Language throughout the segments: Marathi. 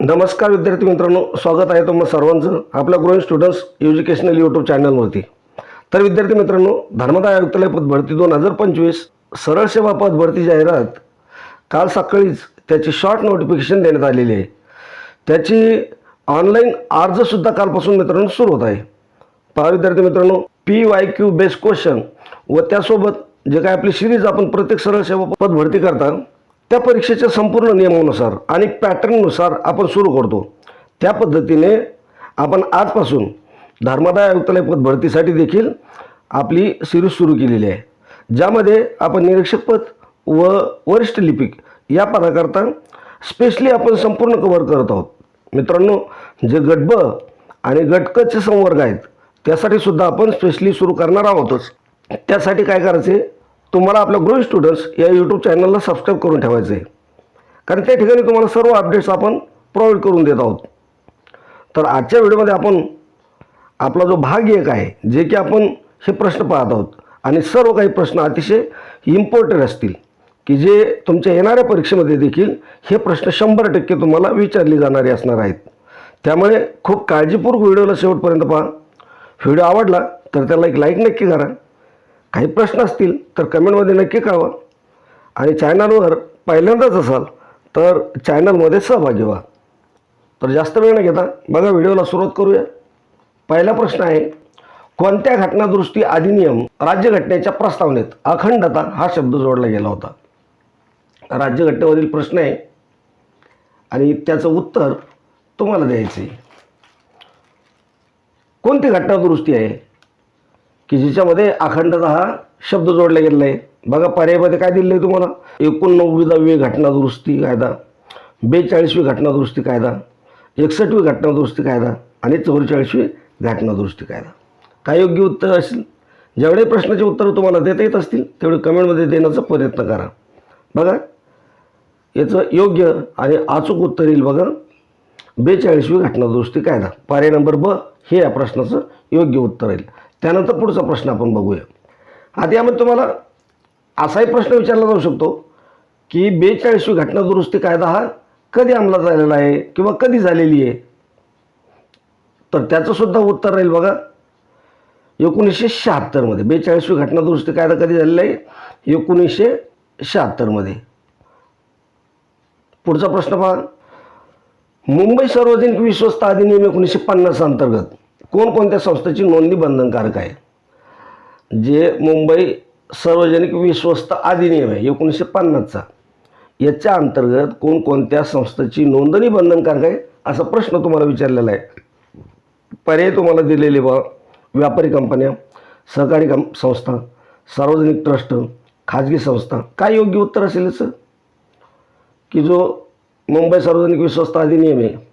नमस्कार विद्यार्थी मित्रांनो स्वागत आहे तुम्हाला सर्वांचं आपल्या ग्रोईंग स्टुडंट्स एज्युकेशनल यूट्यूब चॅनलवरती तर विद्यार्थी मित्रांनो धर्मदाय आयुक्तालय पदभरती दोन हजार पंचवीस सरळ सेवा पदभरती जाहिरात काल सकाळीच त्याची शॉर्ट नोटिफिकेशन देण्यात आलेली आहे. त्याची ऑनलाईन अर्जसुद्धा कालपासून मित्रांनो सुरू होत आहे. पहा विद्यार्थी मित्रांनो P Y Q best question व त्यासोबत जे काय आपली सिरीज आपण प्रत्येक सरळ सेवा पदभरती करता त्या परीक्षेच्या संपूर्ण नियमानुसार आणि पॅटर्ननुसार आपण सुरू करतो. त्या पद्धतीने आपण आजपासून धर्मादाय आयुक्तालय पद भरतीसाठी देखील आपली सिरीज सुरू केलेली आहे. ज्यामध्ये आपण निरीक्षक पद व वरिष्ठ लिपिक या पदाकरता स्पेशली आपण संपूर्ण कव्हर करत आहोत. मित्रांनो जे गट ब आणि गटकचे संवर्ग आहेत त्यासाठी सुद्धा आपण स्पेशली सुरू करणार आहोतच. त्यासाठी काय करायचे? तुम्हाला आपल्या ग्रो स्टुडंट्स या यूट्यूब चॅनलला सबस्क्राईब करून ठेवायचं आहे कारण त्या ठिकाणी तुम्हाला सर्व अपडेट्स आपण प्रोव्हाइड करून देत आहोत. तर आजच्या व्हिडिओमध्ये आपण आपला जो भाग एक आहे जे की आपण हे प्रश्न पाहत आहोत. आणि सर्व काही प्रश्न अतिशय इम्पॉर्टंट असतील की जे तुमच्या येणाऱ्या परीक्षेमध्ये देखील हे प्रश्न शंभर टक्के तुम्हाला विचारले जाणारे असणार आहेत. त्यामुळे खूप काळजीपूर्वक व्हिडिओला शेवटपर्यंत पहा. व्हिडिओ आवडला तर त्याला एक लाईक नक्की करा. काही प्रश्न असतील तर कमेंटमध्ये नक्की कळवा. आणि चॅनलवर पहिल्यांदाच असाल तर चॅनलमध्ये सहभागी व्हा. तर जास्त वेळ न घेता बघा व्हिडिओला सुरुवात करूया. पहिला प्रश्न आहे कोणत्या घटनादुरुस्ती अधिनियम राज्यघटनेच्या प्रस्तावनेत अखंडता हा शब्द जोडला गेला होता? राज्यघटनेवरील प्रश्न आहे आणि त्याचं उत्तर तुम्हाला द्यायचं आहे कोणती घटनादुरुस्ती आहे? की जिच्यामध्ये अखंडता हा शब्द जोडला गेलेला आहे बघा पर्यायमध्ये काय दिलेलं आहे तुम्हाला एकोणनव्वदावी घटनादुरुस्ती कायदा बेचाळीसवी घटनादुरुस्ती कायदा एकसष्टवी घटनादुरुस्ती कायदा आणि चौवेचाळीसवी घटनादुरुस्ती कायदा. काय योग्य उत्तर असेल? जेवढे प्रश्नाचे उत्तरं तुम्हाला देता येत असतील तेवढे कमेंटमध्ये देण्याचा प्रयत्न करा. बघा याचं योग्य आणि अचूक उत्तर येईल बघा. बेचाळीसवी घटनादुरुस्ती कायदा. पर्याय नंबर ब हे या प्रश्नाचं योग्य उत्तर येईल. त्यानंतर पुढचा प्रश्न आपण बघूया. आधी यामध्ये तुम्हाला असाही प्रश्न विचारला जाऊ शकतो की बेचाळीसवी घटना दुरुस्ती कायदा हा कधी अंमलात आलेला आहे किंवा कधी झालेली आहे? तर त्याचं सुद्धा उत्तर राहील बघा. एकोणीसशे शहात्तरमध्ये बेचाळीसवी घटना दुरुस्ती कायदा कधी झालेला आहे? एकोणीसशे शहात्तरमध्ये पुढचा प्रश्न पहा. मुंबई सार्वजनिक विश्वस्त अधिनियम एकोणीसशे पन्नास अंतर्गत कोणकोणत्या संस्थेची नोंदणी बंधनकारक आहे? जे मुंबई सार्वजनिक विश्वस्त अधिनियम आहे एकोणीसशे पन्नासचा. याच्या अंतर्गत कोणकोणत्या संस्थेची नोंदणी बंधनकारक आहे असा प्रश्न तुम्हाला विचारलेला आहे. पर्याय तुम्हाला दिलेले बा व्यापारी कंपन्या सहकारी कं संस्था सार्वजनिक ट्रस्ट खाजगी संस्था काय योग्य उत्तर असेल याचं? की जो मुंबई सार्वजनिक विश्वस्त अधिनियम आहे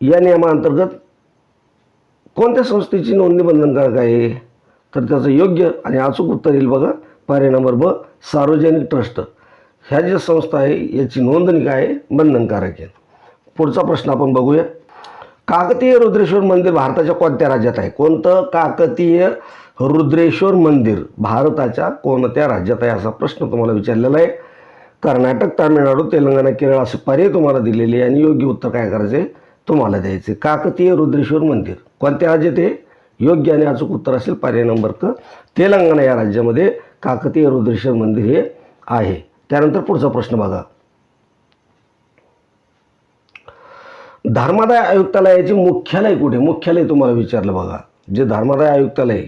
या नियमाअंतर्गत कोणत्या संस्थेची नोंदणी बंधनकारक आहे? तर त्याचं योग्य आणि अचूक उत्तर येईल बघा. पर्याय नंबर ब सार्वजनिक ट्रस्ट. ह्या ज्या संस्था आहे याची नोंदणी काय आहे? बंधनकारक आहे. पुढचा प्रश्न आपण बघूया. काकतीय रुद्रेश्वर मंदिर भारताच्या कोणत्या राज्यात आहे? कोणतं काकतीय रुद्रेश्वर मंदिर भारताच्या कोणत्या राज्यात आहे असा प्रश्न तुम्हाला विचारलेला आहे. कर्नाटक तामिळनाडू तेलंगणा केरळ असे पर्याय तुम्हाला दिलेले आहे आणि योग्य उत्तर काय करायचे तुम्हाला द्यायचे काकतीय रुद्रेश्वर मंदिर. कोणत्या राज्यात आहे? योग्य आणि अचूक उत्तर असेल पर्याय नंबर क. तेलंगणा या राज्यामध्ये काकतीय रुद्रेश्वर मंदिर हे आहे. त्यानंतर पुढचा प्रश्न बघा. धर्मादाय आयुक्तालयाचे मुख्यालय कुठे? मुख्यालय तुम्हाला विचारलं बघा. जे धर्मादाय आयुक्तालय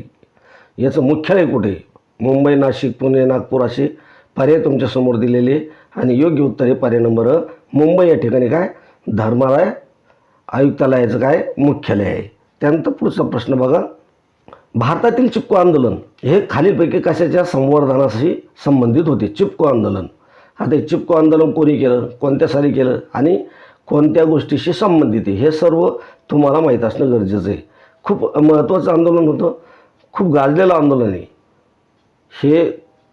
याचं मुख्यालय कुठे? मुंबई नाशिक पुणे नागपूर असे पर्याय तुमच्यासमोर दिलेले आहे. आणि योग्य उत्तर हे पर्याय नंबर मुंबई या ठिकाणी काय? धर्मादाय आयुक्तालयाचं काय? मुख्यालय आहे. त्यानंतर पुढचा प्रश्न बघा. भारतातील चिपको आंदोलन हे खालीलपैकी कशाच्या संवर्धनाशी संबंधित होते? चिपको आंदोलन. आता हे चिपको आंदोलन कोणी केलं? कोणत्या साली केलं? आणि कोणत्या गोष्टीशी संबंधित आहे? हे सर्व तुम्हाला माहीत असणं गरजेचं आहे. खूप महत्त्वाचं आंदोलन होतं. खूप गाजलेलं आंदोलन आहे. हे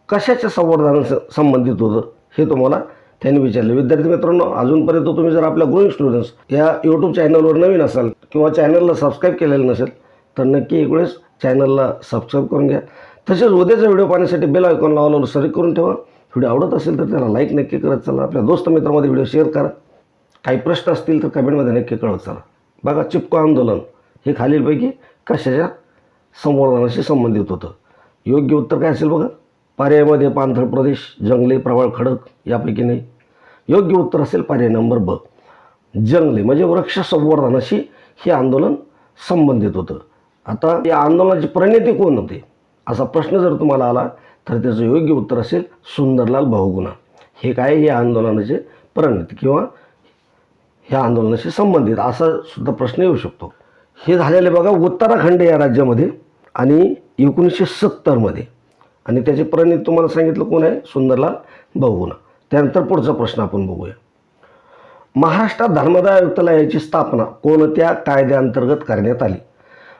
कशाच्या संवर्धना संबंधित होतं हे तुम्हाला त्यांनी विचारले विद्यार्थी मित्रांनो अजूनपर्यंत तुम्ही जर आपल्या ग्रोईंग स्टुडंट्स या यूट्यूब चॅनलवर नवीन असाल किंवा चॅनलला सबस्क्राईब केलेलं नसेल तर नक्की एक वेळेस चॅनलला सबस्क्राईब करून घ्या. तसेच उद्याचा व्हिडिओ पाहण्यासाठी बेल आयकॉन लावल्यावर सरी करून ठेवा. व्हिडिओ आवडत असेल तर त्याला लाईक नक्की करत चला. आपल्या दोस्त मित्रामध्ये व्हिडिओ शेअर करा. काही प्रश्न असतील तर कमेंटमध्ये नक्की कळत चला. बघा चिपको आंदोलन. हे खालीलपैकी कशाच्या संवर्धनाशी संबंधित होतं? योग्य उत्तर काय असेल बघा? पर्यायमध्ये पाणथळ प्रदेश जंगले प्रवाळ खडक यापैकी नाही. योग्य उत्तर असेल पर्याय नंबर ब. जंगले म्हणजे वृक्ष संवर्धनाशी हे आंदोलन संबंधित होतं. आता या आंदोलनाची प्रणेते कोण होते? असा प्रश्न जर तुम्हाला आला तर त्याचं योग्य उत्तर असेल सुंदरलाल बहुगुणा. हे काय? हे आंदोलनाचे प्रणेते किंवा ह्या आंदोलनाशी संबंधित असा सुद्धा प्रश्न येऊ शकतो. हे झालेले बघा उत्तराखंड या राज्यामध्ये आणि एकोणीसशे सत्तरमध्ये. आणि त्याचे प्रणित तुम्हाला सांगितलं कोण आहे? सुंदरलाल बहुगुणा त्यानंतर पुढचा प्रश्न आपण बघूया. महाराष्ट्रात धर्मदाय आयुक्तालयाची स्थापना कोणत्या कायद्याअंतर्गत करण्यात आली?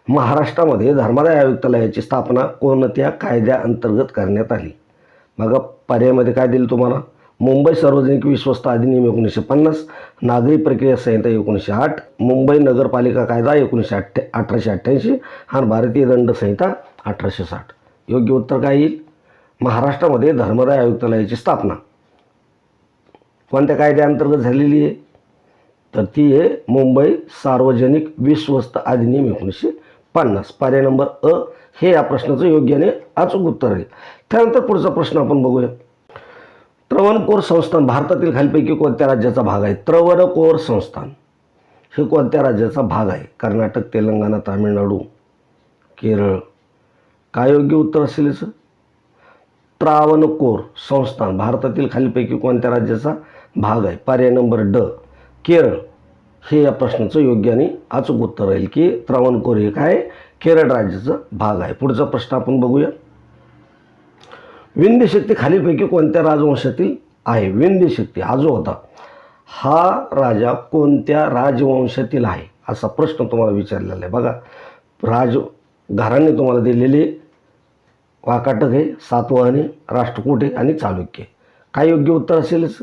महाराष्ट्रामध्ये धर्मदाय आयुक्तालयाची स्थापना कोणत्या कायद्याअंतर्गत करण्यात आली? बघा पर्यायमध्ये काय दिलं तुम्हाला? मुंबई सार्वजनिक विश्वस्त अधिनियम एकोणीसशे पन्नास नागरी प्रक्रिया संहिता एकोणीसशे आठ मुंबई नगरपालिका कायदा एकोणीसशे अठ्ठ्या अठराशे अठ्ठ्याऐंशी आणि भारतीय दंड संहिता अठराशे साठ. योग्य उत्तर काय येईल? महाराष्ट्रामध्ये धर्मदाय आयुक्तालयाची स्थापना. कोणत्या कायद्याअंतर्गत झालेली आहे? तर ती आहे मुंबई सार्वजनिक विश्वस्त अधिनियम एकोणीसशे पन्नास. पर्याय नंबर अ हे या प्रश्नाचं योग्य आणि अचूक उत्तर आहे. त्यानंतर पुढचा प्रश्न आपण बघूया. त्रवणकोर संस्थान भारतातील खालीपैकी कोणत्या राज्याचा भाग आहे? त्रवणकोर संस्थान. हे कोणत्या राज्याचा भाग आहे? कर्नाटक तेलंगणा तामिळनाडू केरळ. काय योग्य उत्तर असेल याचं? त्रावणकोर संस्थान भारतातील खालीपैकी कोणत्या राज्याचा भाग आहे? पर्याय नंबर ड केरळ. हे या प्रश्नाचं योग्य आणि अचूक उत्तर राहील की त्रावणकोर हे काय? केरळ राज्याचा भाग आहे. पुढचा प्रश्न आपण बघूया. विंध्य शक्ती खालीलपैकी कोणत्या राजवंशातील आहे? विंध्य शक्ती हा जो होता हा राजा कोणत्या राजवंशातील आहे? असा प्रश्न तुम्हाला विचारलेला आहे. बघा राज घराने तुम्हाला दिलेले वाकाटक हे सातवाहनी राष्ट्रकूट आहे आणि चालुक्य काय योग्य उत्तर असेलच?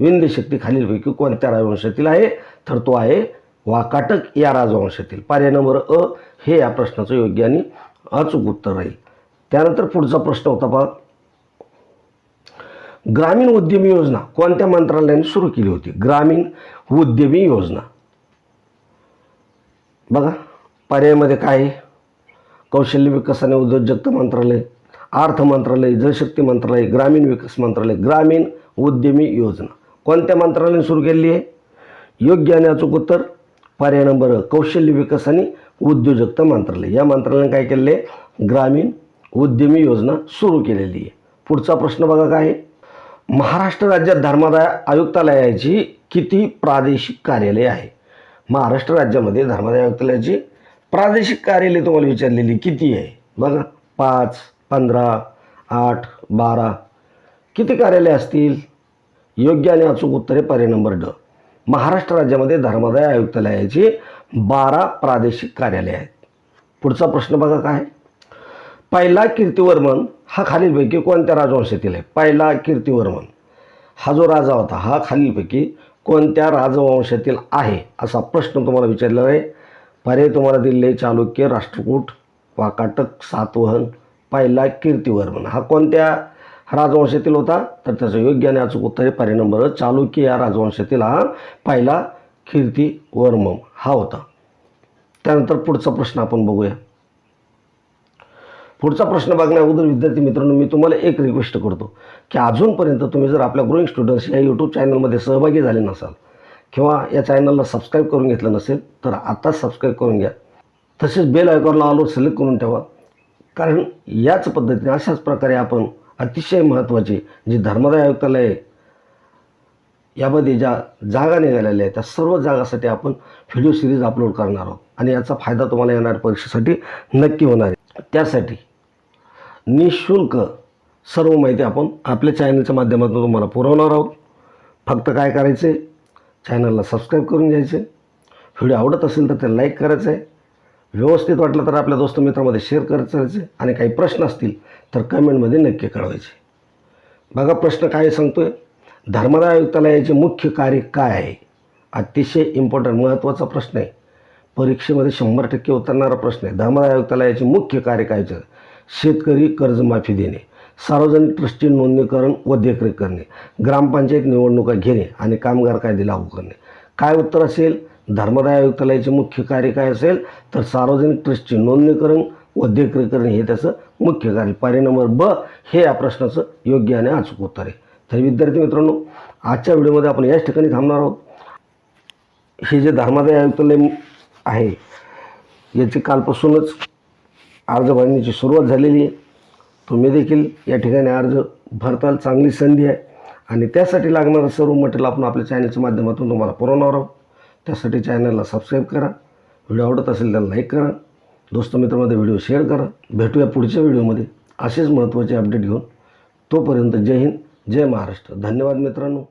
विंध्यशक्ती खालीलपैकी कोणत्या राजवंशातील आहे? तर तो आहे वाकाटक या राजवंशातील. पर्याय नंबर अ हे या प्रश्नाचं योग्य आणि अचूक उत्तर राहील. त्यानंतर पुढचा प्रश्न होता पहा. ग्रामीण उद्यमी योजना कोणत्या मंत्रालयाने सुरू केली होती? ग्रामीण उद्यमी योजना. बघा पर्यायामध्ये काय आहे? कौशल्य विकास आणि उद्योजकता मंत्रालय. अर्थ मंत्रालय जलशक्ती मंत्रालय ग्रामीण विकास मंत्रालय ग्रामीण उद्यमी योजना. कोणत्या मंत्रालयाने सुरू केलेली आहे? योग्य आणि अचूक उत्तर पर्याय नंबर कौशल्य विकास आणि उद्योजकता मंत्रालय. या मंत्रालयाने काय केलेले आहे? ग्रामीण उद्यमी योजना सुरू केलेली आहे. पुढचा प्रश्न बघा काय महाराष्ट्र राज्यात धर्मादाय आयुक्तालयाची किती प्रादेशिक कार्यालय आहे? महाराष्ट्र राज्यामध्ये धर्मादाय आयुक्तालयाची प्रादेशिक कार्यालय तुम्हाला विचारलेली किती आहे? बघा पाच. पंधरा आठ बारा. किती कार्यालय असतील? योग्य आणि अचूक उत्तरे पर्याय नंबर ड. महाराष्ट्र राज्यामध्ये धर्मादाय आयुक्तालयाची बारा प्रादेशिक कार्यालय आहेत. पुढचा प्रश्न बघा काय? पहिला कीर्तिवर्मन हा खालीलपैकी कोणत्या राजवंशातील आहे? पहिला कीर्तिवर्मन. हा जो राजा होता हा खालीलपैकी कोणत्या राजवंशातील आहे? असा प्रश्न तुम्हाला विचारलेला आहे. पर्याय तुम्हाला दिलेले चालुक्य राष्ट्रकूट वाकाटक सातवहन पहिला कीर्तिवर्मन हा कोणत्या राजवंशातील होता? तर त्याचं योग्य आणि अचूक उत्तर आहे. पर्याय नंबर चालुक्य या राजवंशातील हा पहिला कीर्तिवर्म हा होता. त्यानंतर पुढचा प्रश्न आपण बघूया. पुढचा प्रश्न बघण्या अगोदर विद्यार्थी मित्रांनो मी तुम्हाला एक रिक्वेस्ट करतो की अजूनपर्यंत तुम्ही जर आपल्या ग्रोईंग स्टुडंट्स या यूट्यूब चॅनलमध्ये सहभागी झाले नसाल किंवा या चॅनलला सबस्क्राईब करून घेतलं नसेल तर आत्ताच सबस्क्राईब करून घ्या. तसेच बेल आयकॉनला ऑलवर सिलेक्ट करून ठेवा. कारण याच पद्धतीने अशाच प्रकारे आपण अतिशय महत्त्वाचे जे धर्मदाय आयुक्तालय आहे, यामध्ये ज्या जागा निघालेल्या आहेत त्या सर्व जागासाठी आपण व्हिडिओ सिरीज अपलोड करणार आहोत. आणि याचा फायदा तुम्हाला येणार परीक्षेसाठी नक्की होणार आहे. त्यासाठी निशुल्क सर्व माहिती आपण आपल्या चॅनलच्या माध्यमातून तुम्हाला पुरवणार आहोत. फक्त काय करायचं आहे चॅनलला सबस्क्राईब करून घ्यायचे व्हिडिओ आवडत असेल तर ते लाईक करायचं आहे व्यवस्थित वाटलं तर आपल्या दोस्त मित्रामध्ये शेअर करत चालायचे आणि काही प्रश्न असतील तर कमेंटमध्ये नक्की कळवायचे. बघा प्रश्न काय सांगतोय? धर्मदाय आयुक्तालयाचे मुख्य कार्य काय आहे? अतिशय इम्पॉर्टंट महत्त्वाचा प्रश्न आहे. परीक्षेमध्ये शंभर टक्के उतरणारा प्रश्न आहे. धर्मदाय आयुक्तालयाचे मुख्य कार्य काय शेतकरी कर्जमाफी देणे सार्वजनिक ट्रस्टची नोंदणीकरण व देखरेख करणे ग्रामपंचायत निवडणुका घेणे आणि कामगार कायदे लागू करणे. काय उत्तर असेल? धर्मदाय आयुक्तालयाचे मुख्य कार्य काय असेल तर सार्वजनिक ट्रस्टची नोंदणीकरण व देखरेख हे त्याचं मुख्य कार्य. पर्याय नंबर ब हे या प्रश्नाचं योग्य आणि अचूक उत्तर आहे. तर विद्यार्थी मित्रांनो आजच्या व्हिडिओमध्ये आपण याच ठिकाणी थांबणार आहोत. हे जे धर्मादाय आयुक्तालय आहे याची कालपासूनच अर्ज भरण्याची सुरुवात झालेली आहे. तुम्ही देखील या ठिकाणी अर्ज भरताल चांगली संधी आहे. आणि त्यासाठी लागणारं सर्व मटेरियल आपण आपल्या चॅनलच्या माध्यमातून तुम्हाला पुरवणार आहोत. त्यासाठी चॅनलला सबस्क्राईब करा. व्हिडिओ आवडत असेल तर लाईक करा. दोस्तमित्रामध्ये व्हिडिओ शेअर करा. भेटूया पुढच्या व्हिडिओमध्ये. असेच महत्त्वाचे अपडेट घेऊन तोपर्यंत जय हिंद जय महाराष्ट्र. धन्यवाद मित्रांनो.